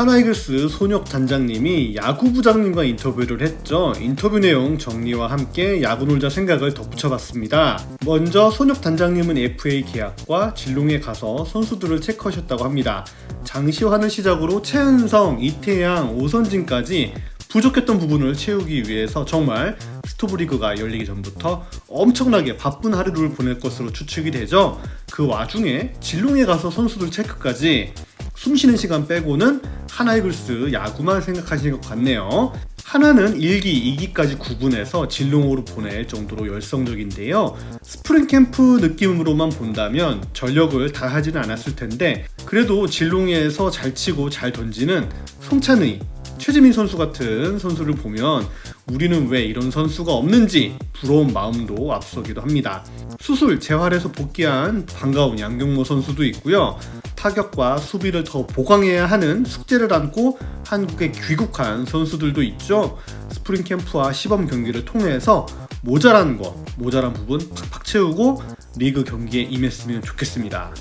하나이글스 손혁 단장님이 야구 부장님과 인터뷰를 했죠. 인터뷰 내용 정리와 함께 야구 놀자 생각을 덧붙여봤습니다. 먼저 손혁 단장님은 FA 계약과 진롱에 가서 선수들을 체크하셨다고 합니다. 장시환을 시작으로 최은성, 이태양, 오선진까지 부족했던 부분을 채우기 위해서 정말 스토브리그가 열리기 전부터 엄청나게 바쁜 하루를 보낼 것으로 추측이 되죠. 그 와중에 진롱에 가서 선수들 체크까지 숨 쉬는 시간 빼고는 하나 이글스 야구만 생각하시는 것 같네요. 하나는 1기, 2기까지 구분해서 진롱으로 보낼 정도로 열성적인데요. 스프링 캠프 느낌으로만 본다면 전력을 다 하지는 않았을 텐데 그래도 진롱에서 잘 치고 잘 던지는 송찬의, 최지민 선수 같은 선수를 보면 우리는 왜 이런 선수가 없는지 부러운 마음도 앞서기도 합니다. 수술, 재활에서 복귀한 반가운 양경모 선수도 있고요. 타격과 수비를 더 보강해야 하는 숙제를 안고 한국에 귀국한 선수들도 있죠. 스프링 캠프와 시범 경기를 통해서 모자란 거, 모자란 부분 팍팍 채우고 리그 경기에 임했으면 좋겠습니다.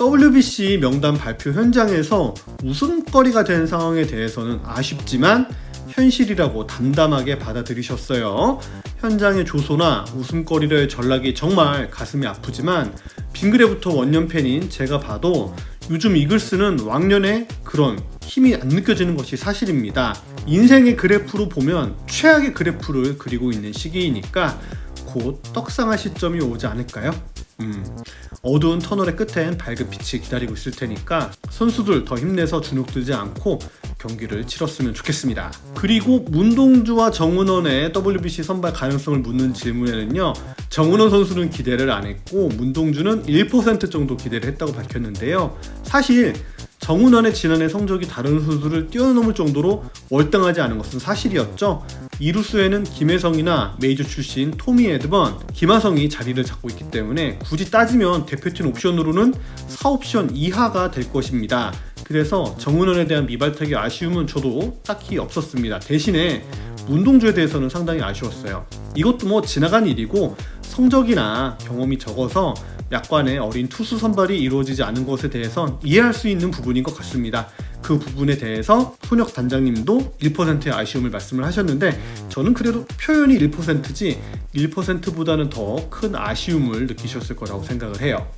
WBC 명단 발표 현장에서 웃음거리가 된 상황에 대해서는 아쉽지만 현실이라고 담담하게 받아들이셨어요. 현장의 조소나 웃음거리를 전락이 정말 가슴이 아프지만 빙그레부터 원년 팬인 제가 봐도 요즘 이글스는 왕년에 그런 힘이 안 느껴지는 것이 사실입니다. 인생의 그래프로 보면 최악의 그래프를 그리고 있는 시기이니까 곧 떡상할 시점이 오지 않을까요? 음, 어두운 터널의 끝엔 밝은 빛이 기다리고 있을 테니까 선수들 더 힘내서 주눅들지 않고 경기를 치렀으면 좋겠습니다. 그리고 문동주와 정은원의 WBC 선발 가능성을 묻는 질문에는요. 정은원 선수는 기대를 안 했고 문동주는 1% 정도 기대를 했다고 밝혔는데요. 사실 정은원의 지난해 성적이 다른 선수를 뛰어넘을 정도로 월등하지 않은 것은 사실이었죠. 이루스에는 김혜성이나 메이저 출신 토미 에드번, 김하성이 자리를 잡고 있기 때문에 굳이 따지면 대표팀 옵션으로는 4옵션 이하가 될 것입니다. 그래서 정은원에 대한 미발탁의 아쉬움은 저도 딱히 없었습니다. 대신에 문동주에 대해서는 상당히 아쉬웠어요. 이것도 뭐 지나간 일이고 성적이나 경험이 적어서 약관의 어린 투수 선발이 이루어지지 않은 것에 대해선 이해할 수 있는 부분인 것 같습니다. 그 부분에 대해서 손혁 단장님도 1%의 아쉬움을 말씀을 하셨는데 저는 그래도 표현이 1%지 1%보다는 더 큰 아쉬움을 느끼셨을 거라고 생각을 해요.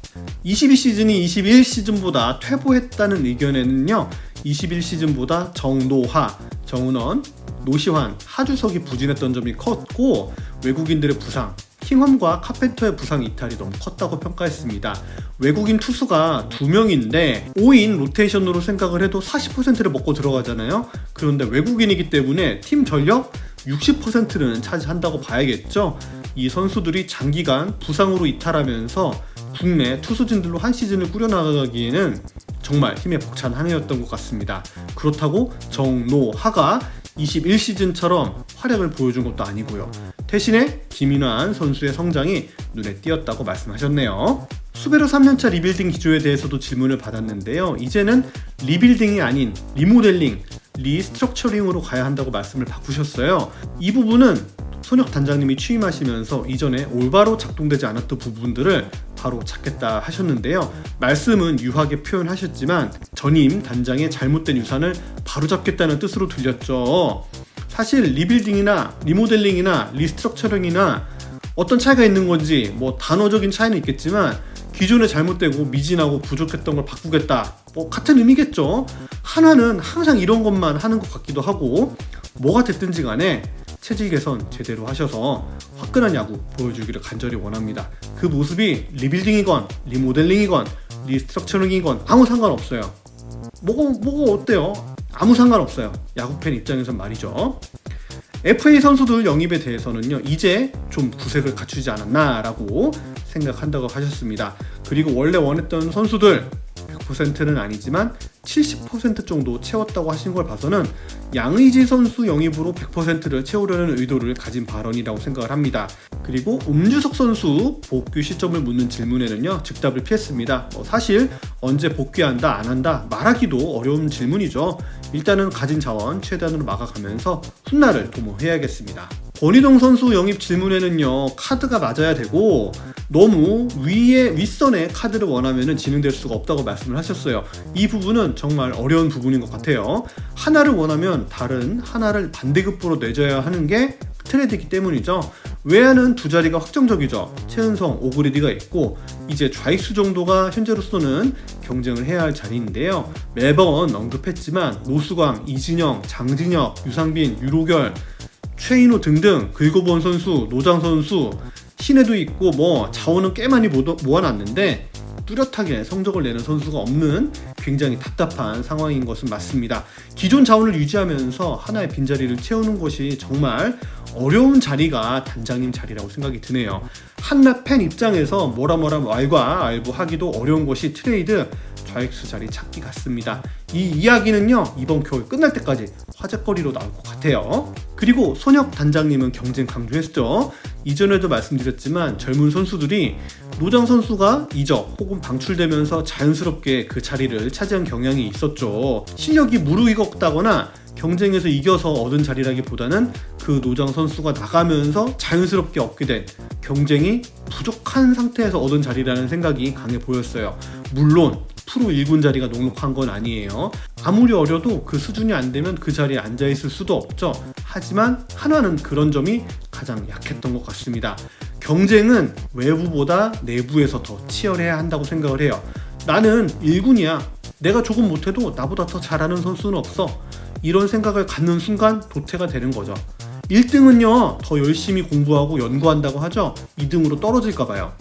22시즌이 21시즌보다 퇴보했다는 의견에는요. 21시즌보다 정노하, 정은원, 노시환, 하주석이 부진했던 점이 컸고 외국인들의 부상, 킹엄과 카펜터의 부상 이탈이 너무 컸다고 평가했습니다. 외국인 투수가 두 명인데 5인 로테이션으로 생각을 해도 40%를 먹고 들어가잖아요. 그런데 외국인이기 때문에 팀 전력 60%는 차지한다고 봐야겠죠. 이 선수들이 장기간 부상으로 이탈하면서 국내 투수진들로 한 시즌을 꾸려나가기에는 정말 힘에 벅찬 한 해였던 것 같습니다. 그렇다고 정노하가 21시즌처럼 활약을 보여준 것도 아니고요. 대신에 김인환 선수의 성장이 눈에 띄었다고 말씀하셨네요. 수베로 3년차 리빌딩 기조에 대해서도 질문을 받았는데요. 이제는 리빌딩이 아닌 리모델링, 리스트럭처링으로 가야 한다고 말씀을 바꾸셨어요. 이 부분은 손혁 단장님이 취임하시면서 이전에 올바로 작동되지 않았던 부분들을 바로 찾겠다 하셨는데요. 말씀은 유하게 표현하셨지만 전임 단장의 잘못된 유산을 바로 잡겠다는 뜻으로 들렸죠. 사실 리빌딩이나 리모델링이나 리스트럭처링이나 어떤 차이가 있는 건지 뭐 단어적인 차이는 있겠지만 기존에 잘못되고 미진하고 부족했던 걸 바꾸겠다. 뭐 같은 의미겠죠. 하나는 항상 이런 것만 하는 것 같기도 하고 뭐가 됐든지 간에 체질 개선 제대로 하셔서 화끈한 야구 보여주기를 간절히 원합니다. 그 모습이 리빌딩이건 리모델링이건 리스트럭처링이건 아무 상관없어요. 뭐가 뭐가 어때요? 아무 상관없어요. 야구팬 입장에선 말이죠. FA 선수들 영입에 대해서는요, 이제 좀 구색을 갖추지 않았나라고 생각한다고 하셨습니다. 그리고 원래 원했던 선수들 100%는 아니지만 70% 정도 채웠다고 하신 걸 봐서는 양의지 선수 영입으로 100%를 채우려는 의도를 가진 발언이라고 생각을 합니다. 그리고 음주석 선수 복귀 시점을 묻는 질문에는요 즉답을 피했습니다. 뭐 사실 언제 복귀한다 안 한다 말하기도 어려운 질문이죠. 일단은 가진 자원 최대한으로 막아가면서 훗날을 도모해야겠습니다. 권희동 선수 영입 질문에는요 카드가 맞아야 되고 너무 위에 윗선에 카드를 원하면 진행될 수가 없다고 말씀을 하셨어요. 이 부분은 정말 어려운 부분인 것 같아요. 하나를 원하면 다른 하나를 반대급부로 내줘야 하는 게 트레이드이기 때문이죠. 외야는 두 자리가 확정적이죠. 최은성, 오그레디가 있고 이제 좌익수 정도가 현재로서는 경쟁을 해야 할 자리인데요. 매번 언급했지만 노수광, 이진영, 장진혁, 유상빈, 유로결, 최인호 등등 긁어본 선수, 노장 선수, 신에도 있고 뭐 자원은 꽤 많이 모아- 모아놨는데 뚜렷하게 성적을 내는 선수가 없는 굉장히 답답한 상황인 것은 맞습니다. 기존 자원을 유지하면서 하나의 빈자리를 채우는 것이 정말 어려운 자리가 단장님 자리라고 생각이 드네요. 한나 팬 입장에서 뭐라 뭐라 말과 알고 하기도 어려운 것이 트레이드 좌익수 자리 찾기 같습니다. 이 이야기는요 이번 겨울 끝날 때까지 화제거리로 나올 것 같아요. 그리고 손혁 단장님은 경쟁 강조했죠. 이전에도 말씀드렸지만 젊은 선수들이 노장 선수가 이적 혹은 방출되면서 자연스럽게 그 자리를 차지한 경향이 있었죠. 실력이 무르익었다거나 경쟁에서 이겨서 얻은 자리라기보다는 그 노장 선수가 나가면서 자연스럽게 얻게 된 경쟁이 부족한 상태에서 얻은 자리라는 생각이 강해 보였어요. 물론 프로 1군 자리가 녹록한 건 아니에요. 아무리 어려도 그 수준이 안 되면 그 자리에 앉아 있을 수도 없죠. 하지만 한화는 그런 점이 가장 약했던 것 같습니다. 경쟁은 외부보다 내부에서 더 치열해야 한다고 생각을 해요. 나는 1군이야. 내가 조금 못해도 나보다 더 잘하는 선수는 없어. 이런 생각을 갖는 순간 도태가 되는 거죠. 1등은요, 더 열심히 공부하고 연구한다고 하죠. 2등으로 떨어질까봐요.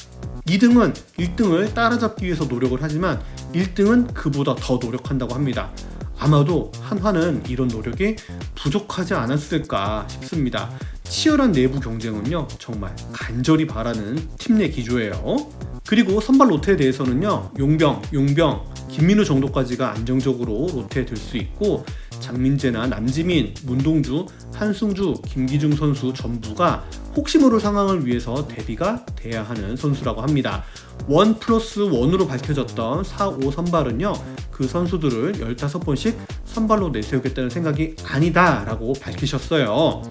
2등은 1등을 따라잡기 위해서 노력을 하지만 1등은 그보다 더 노력한다고 합니다. 아마도 한화는 이런 노력이 부족하지 않았을까 싶습니다. 치열한 내부 경쟁은요, 정말 간절히 바라는 팀 내 기조예요. 그리고 선발 로테에 대해서는요, 용병, 용병, 김민우 정도까지가 안정적으로 로테에 들 수 있고, 장민재나 남지민, 문동주, 한승주, 김기중 선수 전부가 혹시 모를 상황을 위해서 대비가 돼야 하는 선수라고 합니다. 원 플러스 원으로 밝혀졌던 4, 5 선발은요, 그 선수들을 15번씩 선발로 내세우겠다는 생각이 아니다 라고 밝히셨어요.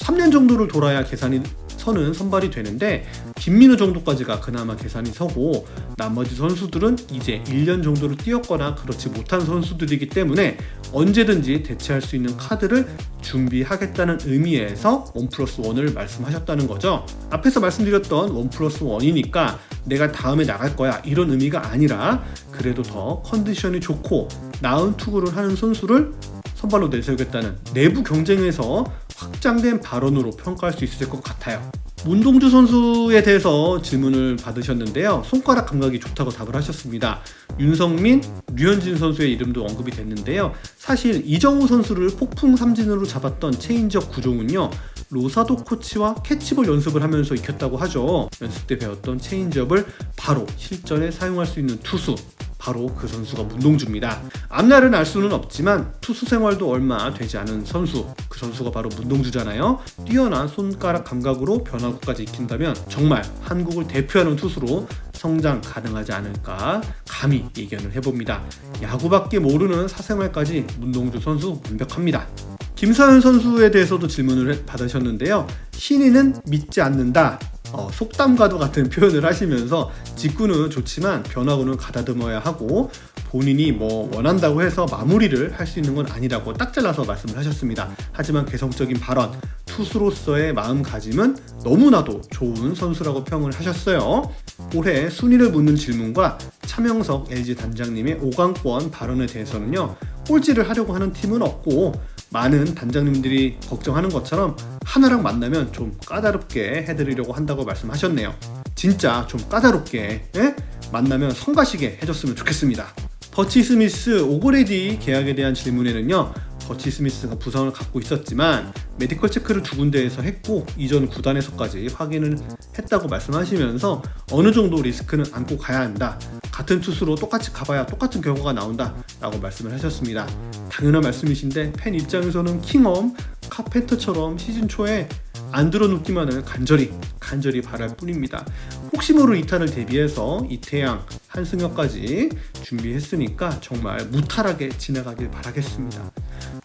3년 정도를 돌아야 계산이 서는 선발이 되는데 김민우 정도까지가 그나마 계산이 서고 나머지 선수들은 이제 1년 정도를 뛰었거나 그렇지 못한 선수들이기 때문에 언제든지 대체할 수 있는 카드를 준비하겠다는 의미에서 원 플러스 원을 말씀하셨다는 거죠. 앞에서 말씀드렸던 원 플러스 원이니까 내가 다음에 나갈 거야 이런 의미가 아니라 그래도 더 컨디션이 좋고 나은 투구를 하는 선수를 선발로 내세우겠다는 내부 경쟁에서 확장된 발언으로 평가할 수 있을 것 같아요. 문동주 선수에 대해서 질문을 받으셨는데요. 손가락 감각이 좋다고 답을 하셨습니다. 윤성민, 류현진 선수의 이름도 언급이 됐는데요. 사실 이정우 선수를 폭풍 삼진으로 잡았던 체인지업 구종은요. 로사도 코치와 캐치볼 연습을 하면서 익혔다고 하죠. 연습 때 배웠던 체인지업을 바로 실전에 사용할 수 있는 투수 바로 그 선수가 문동주입니다. 앞날은 알 수는 없지만 투수 생활도 얼마 되지 않은 선수, 그 선수가 바로 문동주잖아요. 뛰어난 손가락 감각으로 변화구까지 익힌다면 정말 한국을 대표하는 투수로 성장 가능하지 않을까 감히 예견을 해봅니다. 야구밖에 모르는 사생활까지 문동주 선수 완벽합니다. 김사현 선수에 대해서도 질문을 해- 받으셨는데요. 신인은 믿지 않는다. 어, 속담과도 같은 표현을 하시면서 직구는 좋지만 변화구는 가다듬어야 하고 본인이 뭐 원한다고 해서 마무리를 할 수 있는 건 아니라고 딱 잘라서 말씀을 하셨습니다. 하지만 개성적인 발언, 투수로서의 마음가짐은 너무나도 좋은 선수라고 평을 하셨어요. 올해 순위를 묻는 질문과 차명석 LG 단장님의 5강권 발언에 대해서는요. 꼴찌를 하려고 하는 팀은 없고 많은 단장님들이 걱정하는 것처럼 하나랑 만나면 좀 까다롭게 해드리려고 한다고 말씀하셨네요. 진짜 좀 까다롭게 예? 만나면 성가시게 해줬으면 좋겠습니다. 버치 스미스 오고레디 계약에 대한 질문에는요. 버치 스미스가 부상을 갖고 있었지만 메디컬 체크를 두 군데에서 했고 이전 구단에서까지 확인을 했다고 말씀하시면서 어느 정도 리스크는 안고 가야 한다. 같은 투수로 똑같이 가봐야 똑같은 결과가 나온다. 라고 말씀을 하셨습니다. 당연한 말씀이신데 팬 입장에서는 킹엄 카펜터처럼 시즌 초에 안 들어눕기만을 간절히 간절히 바랄 뿐입니다. 혹시 모를 이탄을 대비해서 이태양, 한승혁까지 준비했으니까 정말 무탈하게 지나가길 바라겠습니다.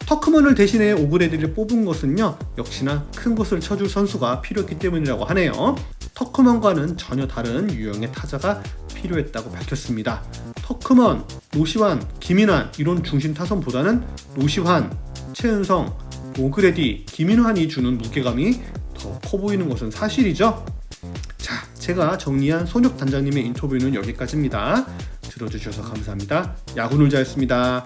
터크먼을 대신해 오브레디를 뽑은 것은요 역시나 큰 곳을 쳐줄 선수가 필요했기 때문이라고 하네요. 터크먼과는 전혀 다른 유형의 타자가 필요했다고 밝혔습니다. 터크먼, 노시환, 김인환 이런 중심 타선보다는 노시환, 최은성, 오그레디, 김인환이 주는 무게감이 더 커 보이는 것은 사실이죠. 자, 제가 정리한 손혁 단장님의 인터뷰는 여기까지입니다. 들어주셔서 감사합니다. 야구 놀자였습니다.